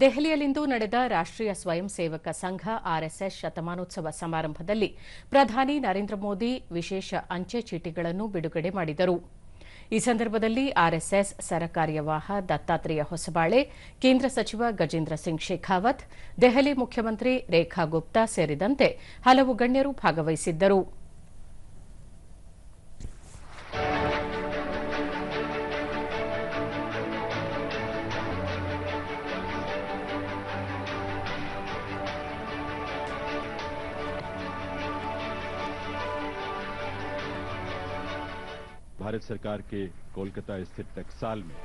ದೆಹಲಿಯಲ್ಲಿಂದು ನಡೆದ ರಾಷ್ಟ್ರೀಯ ಸ್ವಯಂ ಸೇವಕ ಸಂಘ ಆರ್ಎಸ್ಎಸ್ ಶತಮಾನೋತ್ಸವ ಸಮಾರಂಭದಲ್ಲಿ ಪ್ರಧಾನಿ ನರೇಂದ್ರ ಮೋದಿ ವಿಶೇಷ ಅಂಚೆ ಚೀಟಿಗಳನ್ನು ಬಿಡುಗಡೆ ಮಾಡಿದರು. ಈ ಸಂದರ್ಭದಲ್ಲಿ ಆರ್ಎಸ್ಎಸ್ ಸರಕಾರ್ಯವಾಹ ದತ್ತಾತ್ರೇಯ ಹೊಸಬಾಳೆ, ಕೇಂದ್ರ ಸಚಿವ ಗಜೇಂದ್ರ ಸಿಂಗ್ ಶೇಖಾವತ್, ದೆಹಲಿ ಮುಖ್ಯಮಂತ್ರಿ ರೇಖಾ ಗುಪ್ತಾ ಸೇರಿದಂತೆ ಹಲವು ಗಣ್ಯರು ಭಾಗವಹಿಸಿದ್ದರು. भारत सरकार के कोलकाता स्थित टकसाल में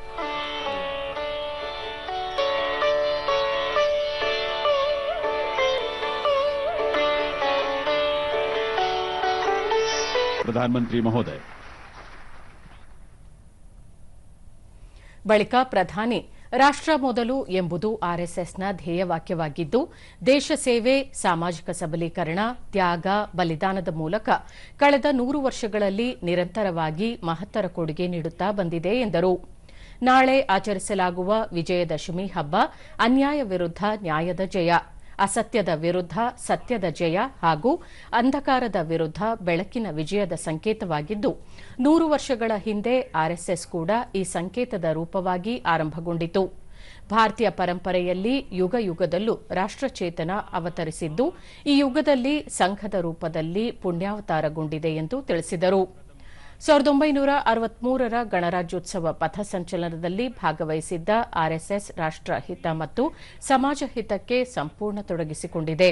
प्रधानमंत्री महोदय ಬಳಿಕ ಪ್ರಧಾನಿ ರಾಷ್ಟ್ರ ಮೊದಲು ಎಂಬುದು ಆರ್ಎಸ್ಎಸ್ನ ಧ್ಯೇಯವಾಕ್ಯವಾಗಿದ್ದು ದೇಶ ಸೇವೆ, ಸಾಮಾಜಿಕ ಸಬಲೀಕರಣ, ತ್ಯಾಗ, ಬಲಿದಾನದ ಮೂಲಕ ಕಳೆದ ನೂರು ವರ್ಷಗಳಲ್ಲಿ ನಿರಂತರವಾಗಿ ಮಹತ್ತರ ಕೊಡುಗೆ ನೀಡುತ್ತಾ ಬಂದಿದೆ ಎಂದರು. ನಾಳೆ ಆಚರಿಸಲಾಗುವ ವಿಜಯದಶಮಿ ಹಬ್ಬ ಅನ್ಯಾಯ ವಿರುದ್ಧ ನ್ಯಾಯದ ಜಯ. ಅಸತ್ಯದ ವಿರುದ್ಧ ಸತ್ಯದ ಜಯ ಹಾಗೂ ಅಂಧಕಾರದ ವಿರುದ್ಧ ಬೆಳಕಿನ ವಿಜಯದ ಸಂಕೇತವಾಗಿದ್ದು, ನೂರು ವರ್ಷಗಳ ಹಿಂದೆ ಆರ್ಎಸ್ಎಸ್ ಕೂಡ ಈ ಸಂಕೇತದ ರೂಪವಾಗಿ ಆರಂಭಗೊಂಡಿತು. ಭಾರತೀಯ ಪರಂಪರೆಯಲ್ಲಿ ಯುಗ ಯುಗದಲ್ಲೂ ರಾಷ್ಟ್ರಚೇತನ ಅವತರಿಸಿದ್ದು, ಈ ಯುಗದಲ್ಲಿ ಸಂಘದ ರೂಪದಲ್ಲಿ ಪುಣ್ಯಾವತಾರಗೊಂಡಿದೆ ಎಂದು ತಿಳಿಸಿದರು. ಸಾವಿರದ ಒಂಬೈನೂರ ಅರವತ್ಮೂರರ ಗಣರಾಜ್ಯೋತ್ಸವ ಪಥಸಂಚಲನದಲ್ಲಿ ಭಾಗವಹಿಸಿದ್ದ ಆರ್ಎಸ್ಎಸ್ ರಾಷ್ಟ್ರಹಿತ ಮತ್ತು ಸಮಾಜ ಹಿತಕ್ಕೆ ಸಂಪೂರ್ಣ ತೊಡಗಿಸಿಕೊಂಡಿದೆ.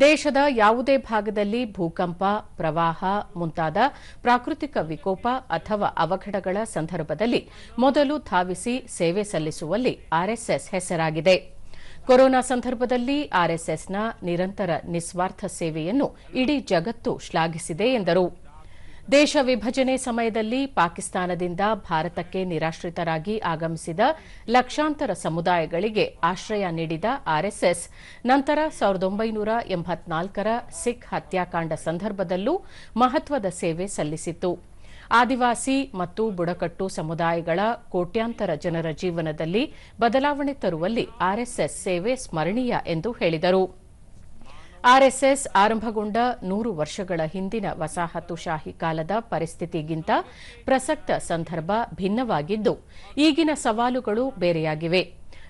ದೇಶದ ಯಾವುದೇ ಭಾಗದಲ್ಲಿ ಭೂಕಂಪ, ಪ್ರವಾಹ ಮುಂತಾದ ಪ್ರಾಕೃತಿಕ ವಿಕೋಪ ಅಥವಾ ಅವಘಡಗಳ ಸಂದರ್ಭದಲ್ಲಿ ಮೊದಲು ಧಾವಿಸಿ ಸೇವೆ ಸಲ್ಲಿಸುವಲ್ಲಿ ಆರ್ಎಸ್ಎಸ್ ಹೆಸರಾಗಿದೆ. ಕೊರೋನಾ ಸಂದರ್ಭದಲ್ಲಿ ಆರ್ಎಸ್ಎಸ್ನ ನಿರಂತರ ನಿಸ್ವಾರ್ಥ ಸೇವೆಯನ್ನು ಇಡೀ ಜಗತ್ತು ಶ್ಲಾಘಿಸಿದೆ ಎಂದರು. ದೇಶ ವಿಭಜನೆ ಸಮಯದಲ್ಲಿ ಪಾಕಿಸ್ತಾನದಿಂದ ಭಾರತಕ್ಕೆ ನಿರಾಶ್ರಿತರಾಗಿ ಆಗಮಿಸಿದ ಲಕ್ಷಾಂತರ ಸಮುದಾಯಗಳಿಗೆ ಆಶ್ರಯ ನೀಡಿದ ಆರ್ಎಸ್ಎಸ್, ನಂತರ ಸಾವಿರದ ಒಂಬೈನೂರ ಎಂಬತ್ನಾಲ್ಕರ ಸಿಖ್ ಹತ್ಯಾಕಾಂಡ ಸಂದರ್ಭದಲ್ಲೂ ಮಹತ್ವದ ಸೇವೆ ಸಲ್ಲಿಸಿತು ಆದಿವಾಸಿ ಮತ್ತು ಬುಡಕಟ್ಟು ಸಮುದಾಯಗಳ ಕೋಟ್ಯಾಂತರ ಜನರ ಜೀವನದಲ್ಲಿ ಬದಲಾವಣೆ ತರುವಲ್ಲಿ ಆರ್ಎಸ್ಎಸ್ ಸೇವೆ ಸ್ಮರಣೀಯ ಎಂದು ಹೇಳಿದರು. ಆರ್ಎಸ್ಎಸ್ ಆರಂಭಗೊಂಡ ನೂರು ವರ್ಷಗಳ ಹಿಂದಿನ ವಸಾಹತುಶಾಹಿ ಕಾಲದ ಪರಿಸ್ಥಿತಿಗಿಂತ ಪ್ರಸಕ್ತ ಸಂದರ್ಭ ಭಿನ್ನವಾಗಿದ್ದು, ಈಗಿನ ಸವಾಲುಗಳು ಬೇರೆಯಾಗಿವೆ.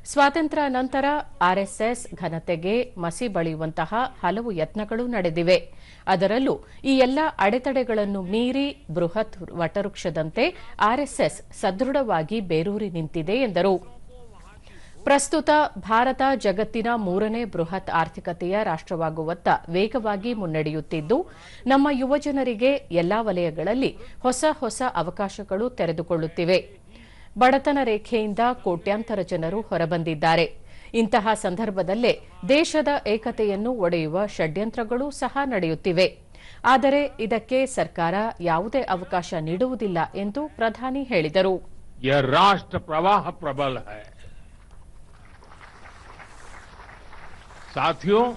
ಸ್ವಾತಂತ್ರ್ಯ ನಂತರ ಆರ್ಎಸ್ಎಸ್ ಘನತೆಗೆ ಮಸಿ ಬಳಿಯುವಂತಹ ಹಲವು ಯತ್ನಗಳು ನಡೆದಿವೆ. ಅದರಲ್ಲೂ ಈ ಎಲ್ಲ ಅಡೆತಡೆಗಳನ್ನು ಮೀರಿ ಬೃಹತ್ ವಟವೃಕ್ಷದಂತೆ ಆರ್ಎಸ್ಎಸ್ ಸದೃಢವಾಗಿ ಬೇರೂರಿ ನಿಂತಿದೆ ಎಂದರು. ಪ್ರಸ್ತುತ ಭಾರತ ಜಗತ್ತಿನ ಮೂರನೇ ಬೃಹತ್ ಆರ್ಥಿಕತೆಯ ರಾಷ್ಟವಾಗುವತ್ತ ವೇಗವಾಗಿ ಮುನ್ನಡೆಯುತ್ತಿದ್ದು, ನಮ್ಮ ಯುವಜನರಿಗೆ ಎಲ್ಲಾ ವಲಯಗಳಲ್ಲಿ ಹೊಸ ಹೊಸ ಅವಕಾಶಗಳು ತೆರೆದುಕೊಳ್ಳುತ್ತಿವೆ. ಬಡತನ ರೇಖೆಯಿಂದ ಕೋಟ್ಯಾಂತರ ಜನರು ಹೊರಬಂದಿದ್ದಾರೆ. ಇಂತಹ ಸಂದರ್ಭದಲ್ಲೇ ದೇಶದ ಏಕತೆಯನ್ನು ಒಡೆಯುವ ಷಡ್ಯಂತ್ರಗಳು ಸಹ ನಡೆಯುತ್ತಿವೆ. ಆದರೆ ಇದಕ್ಕೆ ಸರ್ಕಾರ ಯಾವುದೇ ಅವಕಾಶ ನೀಡುವುದಿಲ್ಲ ಎಂದು ಪ್ರಧಾನಿ ಹೇಳಿದರು. साथियों,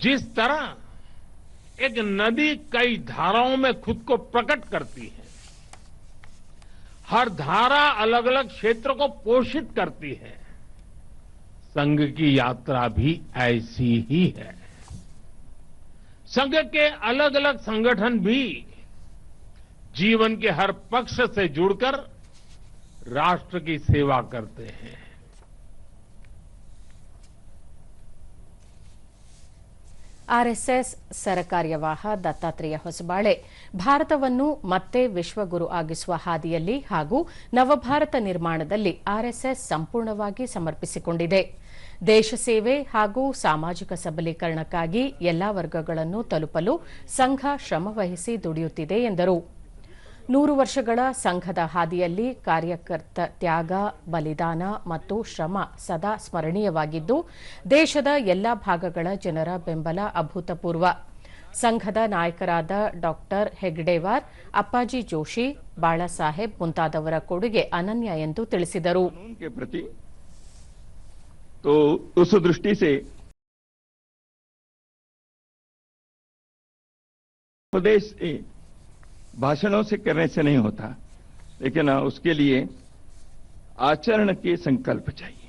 जिस तरह एक नदी कई धाराओं में खुद को प्रकट करती है, हर धारा अलग अलग क्षेत्र को पोषित करती है, संघ की यात्रा भी ऐसी ही है। संघ के अलग अलग संगठन भी जीवन के हर पक्ष से जुड़कर राष्ट्र की सेवा करते हैं। ಆರ್ಎಸ್ಎಸ್ ಸರಕಾರ್ಯವಾಹ ದತ್ತಾತ್ರೇಯ ಹೊಸಬಾಳೆ. ಭಾರತವನ್ನು ಮತ್ತೆ ವಿಶ್ವಗುರು ಆಗಿಸುವ ಹಾದಿಯಲ್ಲಿ ಹಾಗೂ ನವಭಾರತ ನಿರ್ಮಾಣದಲ್ಲಿ ಆರ್ಎಸ್ಎಸ್ ಸಂಪೂರ್ಣವಾಗಿ ಸಮರ್ಪಿಸಿಕೊಂಡಿದೆ. ದೇಶ ಸೇವೆ ಹಾಗೂ ಸಾಮಾಜಿಕ ಸಬಲೀಕರಣಕ್ಕಾಗಿ ಎಲ್ಲಾ ವರ್ಗಗಳನ್ನು ತಲುಪಲು ಸಂಘ ಶ್ರಮವಹಿಸಿ ದುಡಿಯುತ್ತಿದೆ ಎಂದರು. ನೂರು ವರ್ಷಗಳ ಸಂಘದ ಹಾದಿಯಲ್ಲಿ ಕಾರ್ಯಕರ್ತ ತ್ಯಾಗ ಬಲಿದಾನ ಮತ್ತು ಶ್ರಮ ಸದಾ ಸ್ಮರಣೀಯವಾಗಿದ್ದು ದೇಶದ ಎಲ್ಲಾ ಭಾಗಗಳ ಜನರ ಬೆಂಬಲ ಅಭೂತಪೂರ್ವ ಸಂಘದ ನಾಯಕರಾದ ಡಾ ಹೆಗ್ಡೇವಾರ್ ಅಪ್ಪಾಜಿ ಜೋಶಿ ಬಾಳಾಸಾಹೇಬ್ ಮುಂತಾದವರ ಕೊಡುಗೆ ಅನನ್ಯ ಎಂದು ತಿಳಿಸಿದರು कानून के प्रति तो उस दृष्टि से प्रदेश से भाषणों से करने से नहीं होता लेकिन उसके लिए आचरण के संकल्प चाहिए।